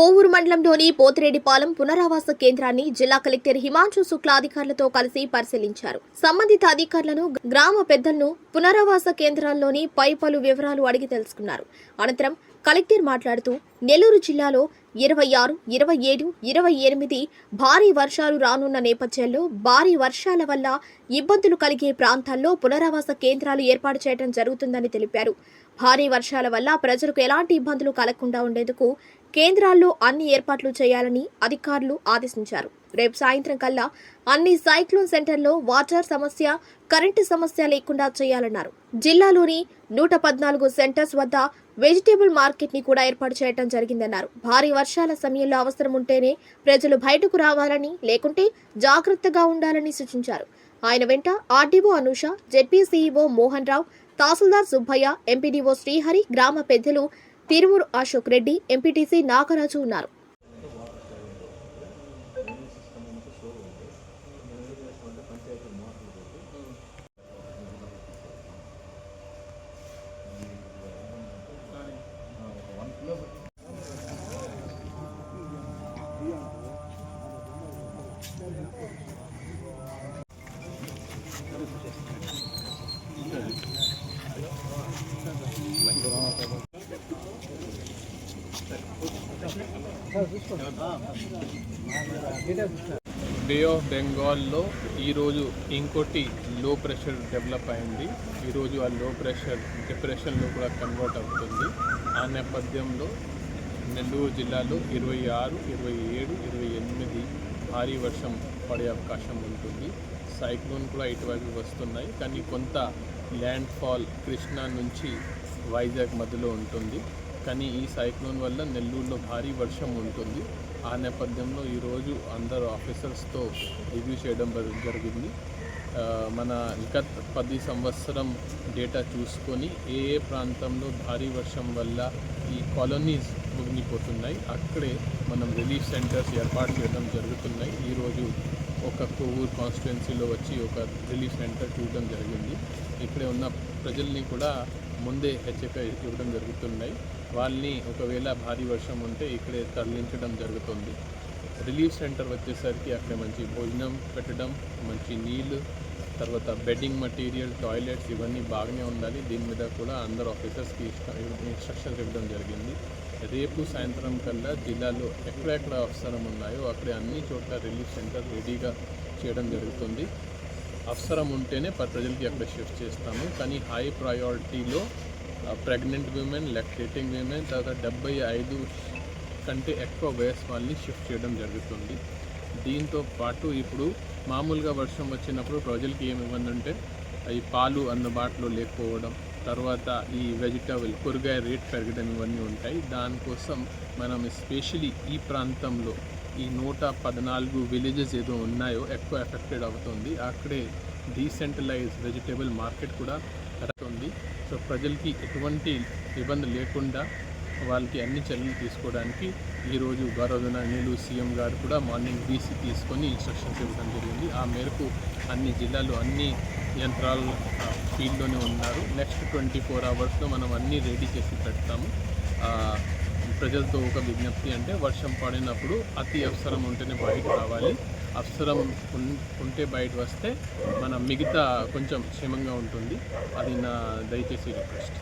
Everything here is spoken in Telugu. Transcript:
కోవూరు మండలంలోని పోతిరెడ్డిపాలెం పునరావాస కేంద్రాన్ని జిల్లా కలెక్టర్ హిమాంశు శుక్లా అధికారులతో కలిసి పరిశీలించారు. సంబంధిత అధికారులను గ్రామ పెద్దలను పునరావాస కేంద్రాల్లోని పై పలు వివరాలు అడిగి తెలుసుకున్నారు. అనంతరం కలెక్టర్ మాట్లాడుతూ నెల్లూరు జిల్లాలో ఇరవై ఆరు ఇరవై ఏడు ఇరవై ఎనిమిది భారీ వర్షాలు రానున్న నేపథ్యంలో భారీ వర్షాల వల్ల ఇబ్బందులు కలిగే ప్రాంతాల్లో పునరావాస కేంద్రాలు ఏర్పాటు చేయడం జరుగుతుందని తెలిపారు. భారీ వర్షాల వల్ల ప్రజలకు ఎలాంటి ఇబ్బందులు కలగకుండా ఉండేందుకు కేంద్రాల్లో అన్ని ఏర్పాట్లు చేయాలని అధికారులు ఆదేశించారు. రేపు సాయంత్రం కల్లా అన్ని సైక్లోన్ సెంటర్లో వాటర్ సమస్య కరెంటు సమస్య లేకుండా చేయాలన్నారు. జిల్లాలోని నూట పద్నాలుగు సెంటర్స్ వద్ద వెజిటేబుల్ మార్కెట్ని కూడా ఏర్పాటు చేయడం జరిగిందన్నారు. భారీ వర్షాల సమయంలో అవసరం ఉంటేనే ప్రజలు బయటకు రావాలని లేకుంటే జాగ్రత్తగా ఉండాలని సూచించారు. ఆయన వెంట RDO Anusha ZP CEO Mohan Rao తహసీల్దార్ సుబ్బయ్య ఎంపీడీఓ శ్రీహరి గ్రామ పెద్దలు తిరుమూరు అశోక్ రెడ్డి ఎంపీటీసీ నాగరాజు ఉన్నారు. బే ఆఫ్ బెంగాల్లో ఈరోజు ఇంకోటి లో ప్రెషర్ డెవలప్ అయింది. ఈరోజు ఆ లో ప్రెషర్ డిప్రెషన్లో కూడా కన్వర్ట్ అవుతుంది. ఆ నేపథ్యంలో నెల్లూరు జిల్లాలో ఇరవై ఆరు ఇరవై ఏడు ఇరవై ఎనిమిది భారీ వర్షం పడే అవకాశం ఉంటుంది. సైక్లోన్ కూడా ఇటువైపు వస్తున్నాయి. కానీ కొంత ల్యాండ్ ఫాల్ కృష్ణా నుంచి వైజాగ్ మధ్యలో ఉంటుంది. కానీ ఈ సైక్లోన్ వల్ల నెల్లూరులో భారీ వర్షం ఉంటుంది. ఆ నేపథ్యంలో ఈరోజు అందరు ఆఫీసర్స్తో రివ్యూ చేయడం జరిగింది మన గత పది సంవత్సరం డేటా చూసుకొని ఏ ఏ ప్రాంతంలో భారీ వర్షం వల్ల ఈ కాలనీస్ మునిగిపోతున్నాయి అక్కడే మనం రిలీఫ్ సెంటర్స్ ఏర్పాటు చేయడం జరుగుతున్నాయి. ఈరోజు ఒక కోవూరు కాన్స్టిట్యున్సీలో వచ్చి ఒక రిలీఫ్ సెంటర్ చూడడం జరిగింది. ఇక్కడే ఉన్న ప్రజల్ని కూడా ముందే హెచ్చరిక ఇవ్వడం జరుగుతున్నాయి. వాళ్ళని ఒకవేళ భారీ వర్షం ఉంటే ఇక్కడే తరలించడం జరుగుతుంది. రిలీఫ్ సెంటర్ వచ్చేసరికి అక్కడ మంచి భోజనం పెట్టడం మంచి నీళ్ళు తర్వాత బెడ్డింగ్ మటీరియల్ టాయిలెట్స్ ఇవన్నీ బాగానే ఉండాలి. దీని మీద కూడా అందరు ఆఫీసర్స్కి ఇన్స్ట్రక్షన్స్ ఇవ్వడం జరిగింది. రేపు సాయంత్రం కల్లా జిల్లాలో ఎక్కడెక్కడ అవసరం ఉన్నాయో అక్కడ అన్ని చోట్ల రిలీఫ్ సెంటర్ రెడీగా చేయడం జరుగుతుంది. అవసరం ఉంటేనే ప- ప్రజలకి అక్కడ షిఫ్ట్ చేస్తాము. కానీ హై ప్రయారిటీలో ప్రెగ్నెంట్ విమెన్ లెక్టేటింగ్ విమెన్ తర్వాత డెబ్బై ఐదు కంటే ఎక్కువ వయసు వాళ్ళని షిఫ్ట్ చేయడం జరుగుతుంది. దీంతో పాటు ఇప్పుడు మామూలుగా వర్షం వచ్చినప్పుడు ప్రజలకి ఏమి ఇవ్వందంటే ఉంటే ఈ పాలు అందుబాటులో లేకపోవడం తర్వాత ఈ వెజిటబుల్ కూరగాయ రేట్ పెరగడం ఇవన్నీ ఉంటాయి. దానికోసం మనం ఎస్పెషలీ ఈ ప్రాంతంలో ఈ నూట పద్నాలుగు విలేజెస్ ఏదో ఉన్నాయో ఎక్కువ ఎఫెక్టెడ్ అవుతుంది. అక్కడే డీసెంట్రలైజ్ వెజిటేబుల్ మార్కెట్ కూడా ఉంది సో ప్రజలకి ఎటువంటి ఇబ్బంది లేకుండా వాళ్ళకి అన్ని చర్యలు తీసుకోవడానికి ఈరోజు గౌరవన నీళ్ళు సీఎం గారు కూడా మార్నింగ్ బీసీ తీసుకొని ఇన్స్ట్రక్షన్స్ ఇవ్వడం జరిగింది. ఆ మేరకు అన్ని జిల్లాలు అన్ని యంత్రాలు ఫీల్డ్లోనే ఉన్నారు. నెక్స్ట్ ట్వంటీ ఫోర్ అవర్స్లో మనం అన్నీ రెడీ చేసి పెడతాము. ప్రజలతో ఒక విజ్ఞప్తి అంటే వర్షం పడినప్పుడు అతి అవసరం ఉంటేనే బయట రావాలి. అవసరం ఉంటే బయట వస్తే మన మిగతా కొంచెం క్షేమంగా ఉంటుంది. అది నా దయచేసి రిక్వెస్ట్